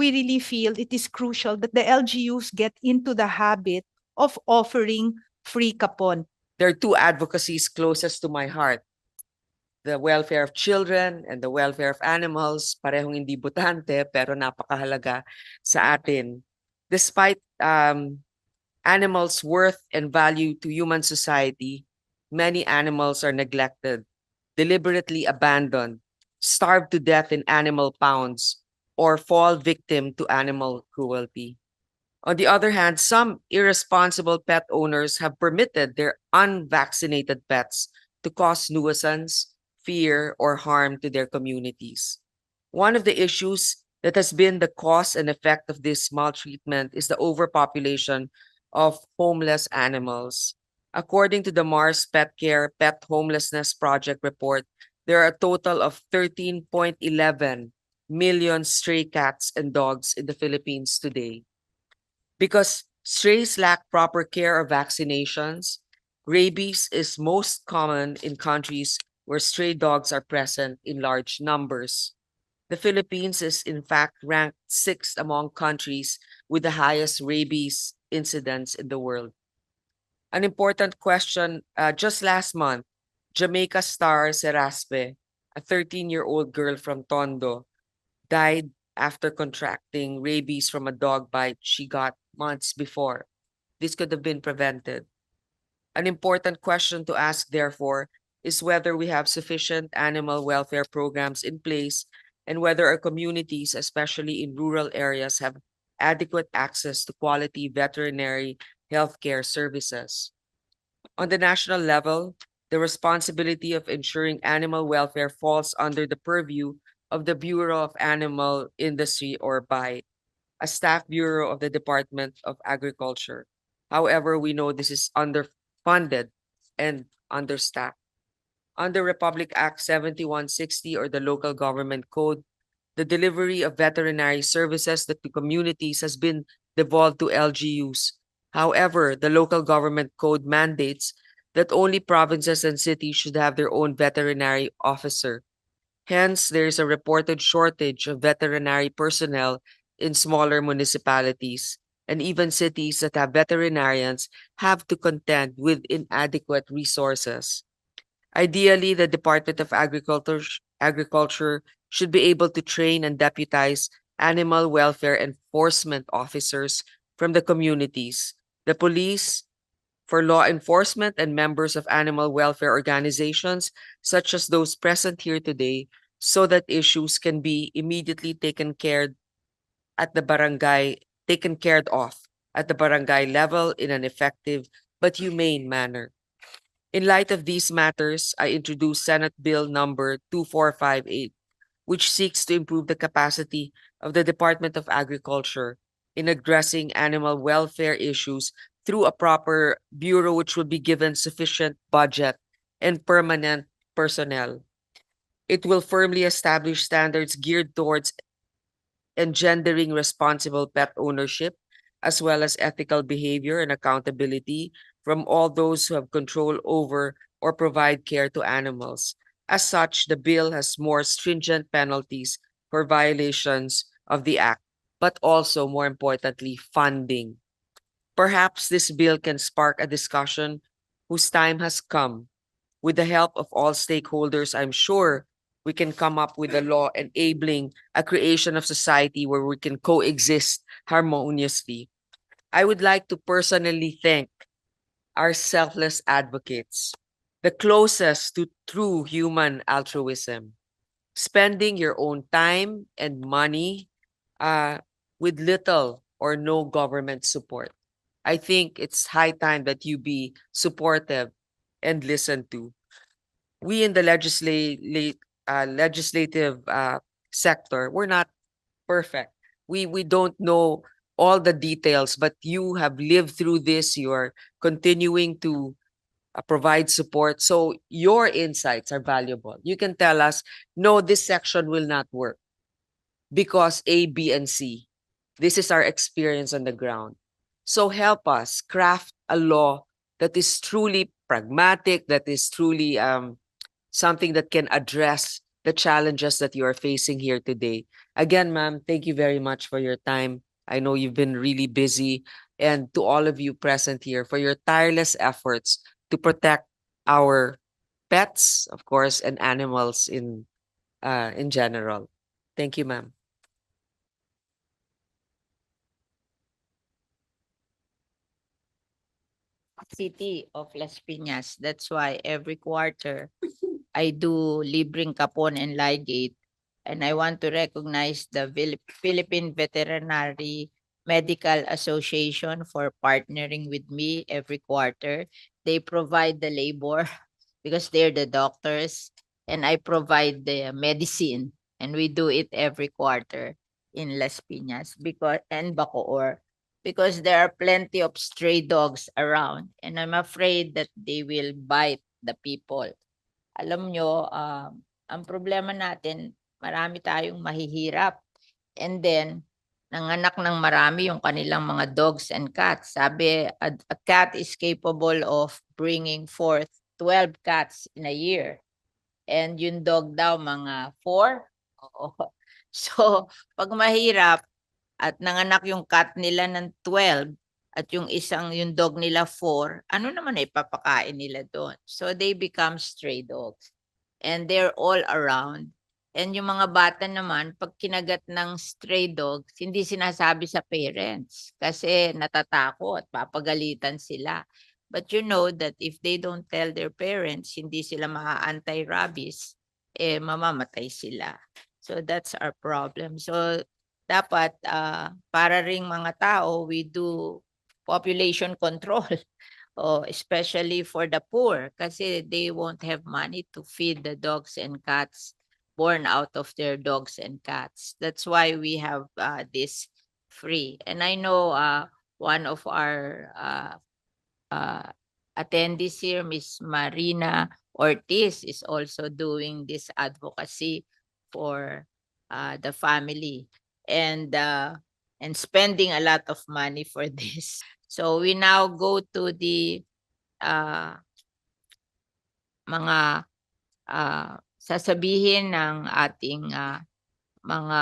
we really feel it is crucial that the LGUs get into the habit of offering free kapon. There are two advocacies closest to my heart. The welfare of children and the welfare of animals, parehong hindi butante pero napakahalaga sa atin. Despite um, animals' worth and value to human society, many animals are neglected, deliberately abandoned, starved to death in animal pounds, or fall victim to animal cruelty. On the other hand, some irresponsible pet owners have permitted their unvaccinated pets to cause nuisance, fear, or harm to their communities. One of the issues that has been the cause and effect of this maltreatment is the overpopulation of homeless animals. According to the Mars Pet Care Pet Homelessness Project report, there are a total of 13.11 million stray cats and dogs in the Philippines today. Because strays lack proper care or vaccinations, rabies is most common in countries where stray dogs are present in large numbers. The Philippines is in fact ranked sixth among countries with the highest rabies incidence in the world. An important question, uh, just last month, Jamaica star Seraspe, a 13-year-old girl from Tondo, died after contracting rabies from a dog bite she got months before. This could have been prevented. An important question to ask, therefore, is whether we have sufficient animal welfare programs in place and whether our communities, especially in rural areas, have adequate access to quality veterinary healthcare services. On the national level, the responsibility of ensuring animal welfare falls under the purview of the Bureau of Animal Industry or by a staff bureau of the Department of Agriculture. However, we know this is underfunded and understaffed. Under Republic Act 7160 or the Local Government Code, the delivery of veterinary services to communities has been devolved to LGUs. However, the Local Government Code mandates that only provinces and cities should have their own veterinary officer. Hence, there is a reported shortage of veterinary personnel in smaller municipalities, and even cities that have veterinarians have to contend with inadequate resources. Ideally, the Department of Agriculture, Agriculture should be able to train and deputize animal welfare enforcement officers from the communities, the police, for law enforcement and members of animal welfare organizations, such as those present here today, so that issues can be immediately taken care at the barangay, taken care of at the barangay level in an effective but humane manner. In light of these matters, I introduce Senate Bill number 2458, which seeks to improve the capacity of the Department of Agriculture in addressing animal welfare issues through a proper bureau which will be given sufficient budget and permanent personnel. It will firmly establish standards geared towards engendering responsible pet ownership, as well as ethical behavior and accountability from all those who have control over or provide care to animals. As such, the bill has more stringent penalties for violations of the Act, but also, more importantly, funding. Perhaps this bill can spark a discussion whose time has come. With the help of all stakeholders, I'm sure we can come up with a law enabling a creation of society where we can coexist harmoniously. I would like to personally thank our selfless advocates, the closest to true human altruism, spending your own time and money uh, with little or no government support. I think it's high time that you be supportive and listen to. We in the legislate, uh, legislative uh, sector, we're not perfect. We we don't know all the details, but you have lived through this. You are continuing to uh, provide support. So your insights are valuable. You can tell us, no, this section will not work because A, B, and C. This is our experience on the ground. So help us craft a law that is truly pragmatic, that is truly um, something that can address the challenges that you are facing here today. Again, ma'am, thank you very much for your time. I know you've been really busy and to all of you present here for your tireless efforts to protect our pets, of course, and animals in uh, in general. Thank you, ma'am. City of Las Piñas. That's why every quarter I do Libreng Capon and Ligate. And I want to recognize the Philip- Philippine Veterinary Medical Association for partnering with me every quarter. They provide the labor because they're the doctors and I provide the medicine and we do it every quarter in Las Piñas because and Bacoor because there are plenty of stray dogs around and I'm afraid that they will bite the people. Alam nyo, um, ang problema natin, marami tayong mahihirap. And then, nanganak ng marami yung kanilang mga dogs and cats. Sabi, a, a cat is capable of bringing forth 12 cats in a year. And yung dog daw, mga 4. Oo. So, pag mahirap, at nanganak yung cat nila ng 12 at yung isang yung dog nila 4, ano naman ay papakain nila doon? So they become stray dogs. And they're all around. And yung mga bata naman, pag kinagat ng stray dogs, hindi sinasabi sa parents kasi natatakot, papagalitan sila. But you know that if they don't tell their parents, hindi sila maa-anti-rabies, eh mamamatay sila. So that's our problem. So dapat ah, para ring mga tao, we do population control. Oh, especially for the poor kasi they won't have money to feed the dogs and cats born out of their dogs and cats. That's why we have uh, this free. And I know uh, one of our uh, uh, attendees here, Miss Marina Ortiz, is also doing this advocacy for uh, the family and uh, and spending a lot of money for this. So we now go to the uh, mga uh, sasabihin ng ating uh, mga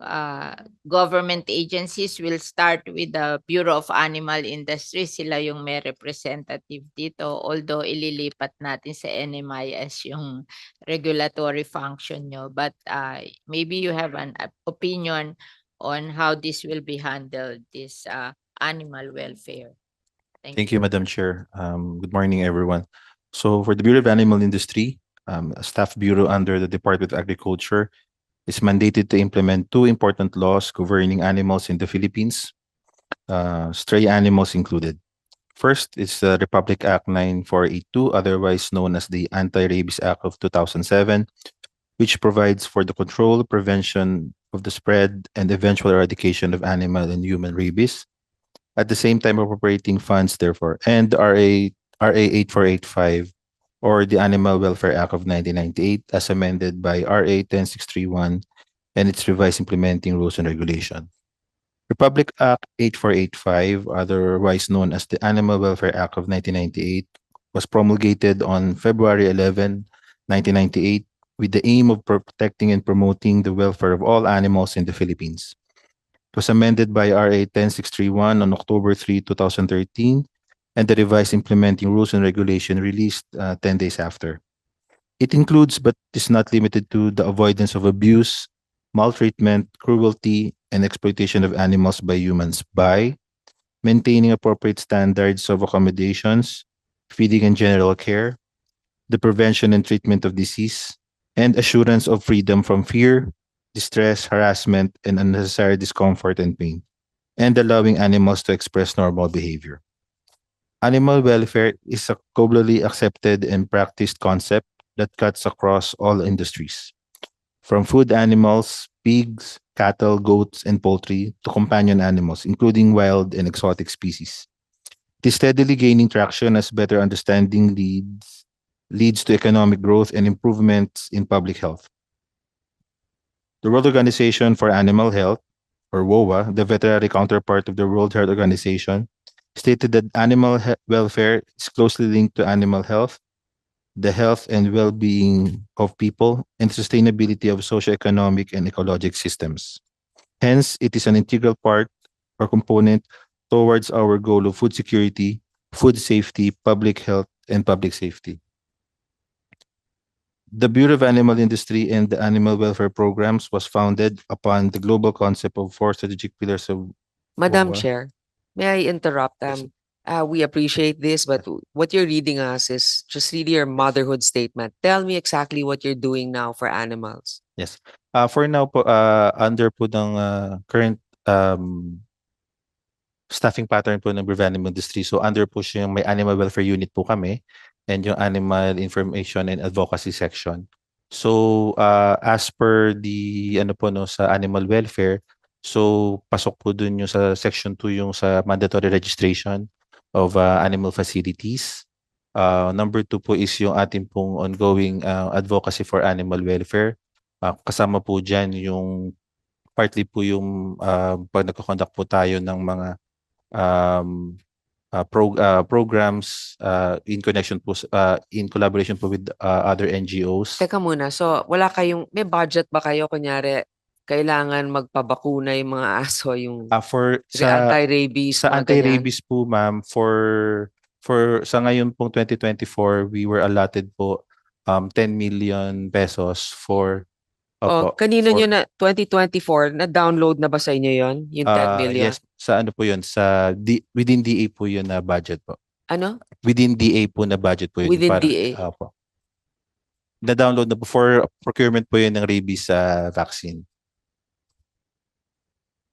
uh, government agencies will start with the Bureau of Animal Industry. Sila yung may representative dito. Although ililipat natin sa NMIS yung regulatory function nyo. But uh, maybe you have an opinion on how this will be handled, this uh, animal welfare. Thank you, Madam Chair. Um, good morning, everyone. So for the Bureau of Animal Industry, um, a staff bureau under the Department of Agriculture is mandated to implement two important laws governing animals in the Philippines, uh, stray animals included. First is the Republic Act 9482, otherwise known as the Anti-Rabies Act of 2007, which provides for the control, prevention of the spread, and eventual eradication of animal and human rabies at the same time appropriating funds therefore and RA RA 8485 or the Animal Welfare Act of 1998 as amended by RA 10631 and its revised implementing rules and regulation. Republic Act 8485 otherwise known as the Animal Welfare Act of 1998 was promulgated on February 11 1998 with the aim of protecting and promoting the welfare of all animals in the Philippines. It was amended by RA 10631 on October 3, 2013, and the revised implementing rules and regulation released uh, 10 days after. It includes, but is not limited to, the avoidance of abuse, maltreatment, cruelty, and exploitation of animals by humans by maintaining appropriate standards of accommodations, feeding and general care, the prevention and treatment of disease, and assurance of freedom from fear, distress, harassment, and unnecessary discomfort and pain, and allowing animals to express normal behavior. Animal welfare is a globally accepted and practiced concept that cuts across all industries, from food animals, pigs, cattle, goats, and poultry to companion animals, including wild and exotic species. It is steadily gaining traction as better understanding leads leads to economic growth and improvements in public health. The World Organization for Animal Health, or WOA, the veterinary counterpart of the World Health Organization, stated that animal he- welfare is closely linked to animal health the health and well-being of people, and sustainability of socioeconomic and ecologic systems. Hence, it is an integral part or component towards our goal of food security, food safety, public health, and public safety. The Bureau of Animal Industry and the Animal Welfare Programs was founded upon the global concept of four strategic pillars of Madam. Chair, may I interrupt? Um, uh, we appreciate this, but what you're reading us is just really your motherhood statement. Tell me exactly what you're doing now for animals. Yes. Uh, for now po, uh, under po ng uh, current um, staffing pattern po ng Animal Industry. So under po siya yung may animal welfare unit po kami and yung animal information and advocacy section. So uh, as per the ano po no sa animal welfare, so pasok po dun yung sa section 2 yung sa mandatory registration of uh, animal facilities. Uh, number two po is yung ating pong ongoing uh, advocacy for animal welfare. Ah, kasama po dyan yung partly po yung ah, pag nagko-conduct po tayo ng mga um, ah, pro- ah, programs ah, in connection po ah, in collaboration po with ah, other NGOs. Teka muna, so wala kayong, may budget ba kayo? Kunyari, kailangan magpabakuna yung mga aso, yung Ah, for sa anti-rabies, sa ganyan? anti-rabies po ma'am for for sa ngayon pong 2024 we were allotted po um 10 million pesos for Oh, Opo, kanino for- nyo na 2024, na-download na ba sa inyo yon Yung 10 ah, million? yes sa ano po yun sa D, within DA po yun na budget po Ano? within DA po na budget po yun. Within para- DA. Opo. Na-download na po for procurement po yun ng rabies sa vaccine.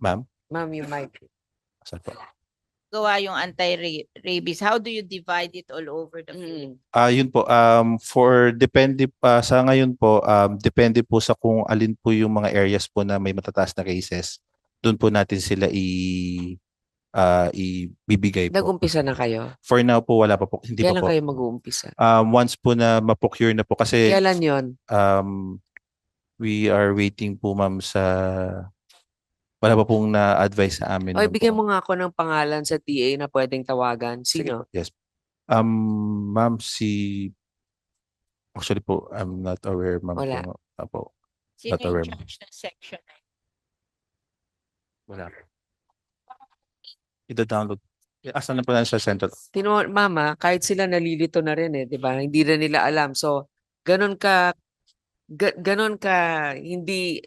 Ma'am? Ma'am, yung mic. Saan po? Gawa yung anti-rabies. How do you divide it all over the Mm. Philippines? Ah, yun po. Um, for depende pa sa ngayon po, um, depende po sa kung alin po yung mga areas po na may matataas na cases. Doon po natin sila i ah, ibibigay po. Nag-umpisa na kayo? For now po wala pa po, hindi pa Kailan po. kayo mag-uumpisa? Um, once po na ma-procure na po kasi Kailan yon um, we are waiting po ma'am sa wala pa pong na-advise sa amin. Oy, nun bigyan po. mo nga ako ng pangalan sa TA na pwedeng tawagan. Sige Sino? po, Yes. Um, ma'am, si Actually po, I'm not aware, ma'am. Wala. kung- Apo, Sino Not aware, yung ma'am. ng section? na wala. Ida-download. Asan na po na sa central? Tino, mama, kahit sila nalilito na rin eh, 'di ba? Hindi na nila alam. So, ganun ka ga, ganun ka hindi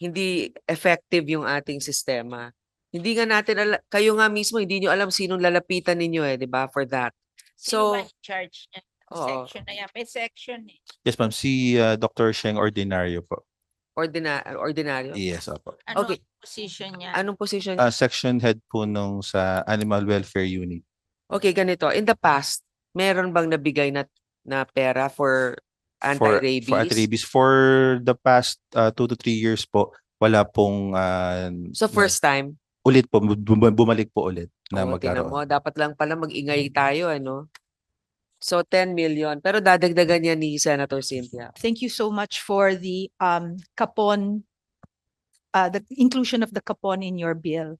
hindi effective yung ating sistema. Hindi nga natin ala- kayo nga mismo hindi nyo alam sinong lalapitan ninyo eh, 'di ba? For that. So, in charge niya? oo. Section na yan. May section eh. Yes, ma'am. Si uh, Dr. Sheng Ordinario po. ordina ordinaryo. Yes, apo. Ano Okay. ang position niya? Anong position? Uh, section head po nung sa Animal Welfare Unit. Okay, ganito. In the past, meron bang nabigay na na pera For, anti-rabies? for anti-rabies. For the past uh, two to three years po, wala pong uh, So na- first time, ulit po, bum- bumalik po ulit na tingnan magkaroon. mo, dapat lang pala mag-ingay tayo, ano? So, 10 million. Pero dadagdagan yan ni Senator Cynthia. Thank you so much for the um Capon, uh, the inclusion of the Capon in your bill.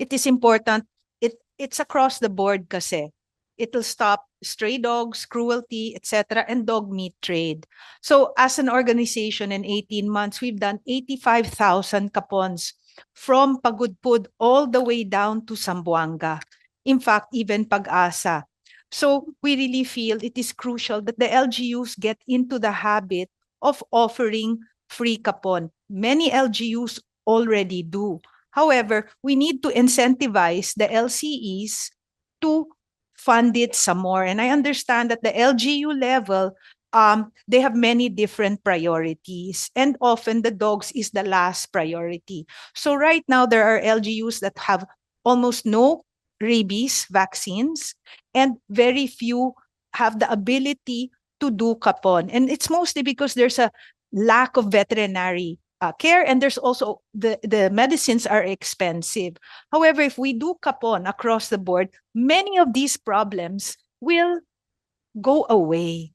It is important. It it's across the board kasi. It'll stop stray dogs, cruelty, etc., and dog meat trade. So as an organization in 18 months, we've done 85,000 Capons from Pagudpud all the way down to Sambuanga. In fact, even Pag-asa. So we really feel it is crucial that the LGUs get into the habit of offering free capon. Many LGUs already do. However, we need to incentivize the LCEs to fund it some more. And I understand that the LGU level, um, they have many different priorities, and often the dogs is the last priority. So right now, there are LGUs that have almost no rabies vaccines and very few have the ability to do capon. And it's mostly because there's a lack of veterinary uh, care and there's also the, the medicines are expensive. However, if we do capon across the board, many of these problems will go away.